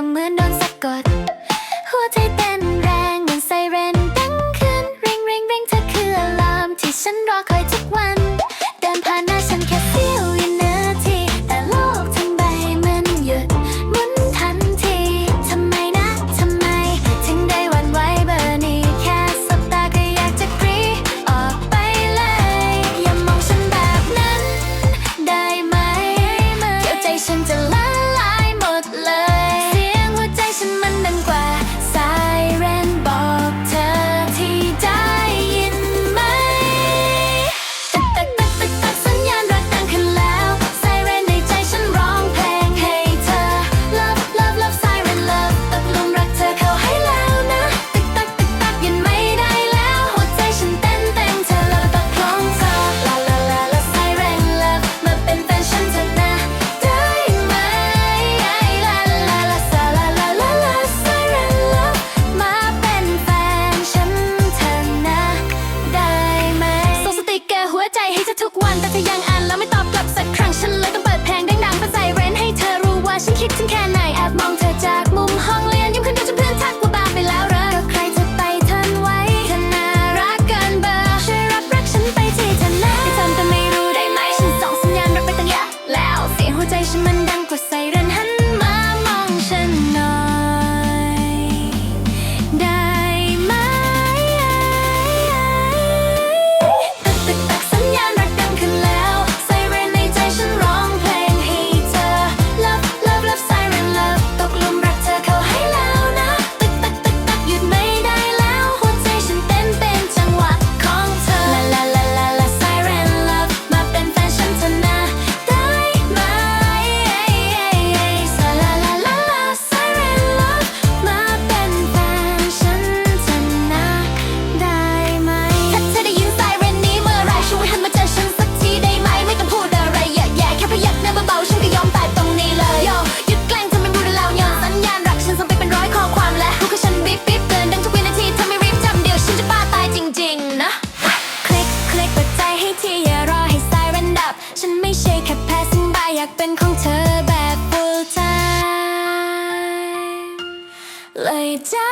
ก็เหมือนโดนสะกด หัวใจเต้นแรงเหมือนไซเรนดังขึ้นเร่งเร่งเร่งเธอคืออารามที่ฉันรอคอยทุกวัน chips candy. อยากเป็นของเธอแบบ full time เลยจ้า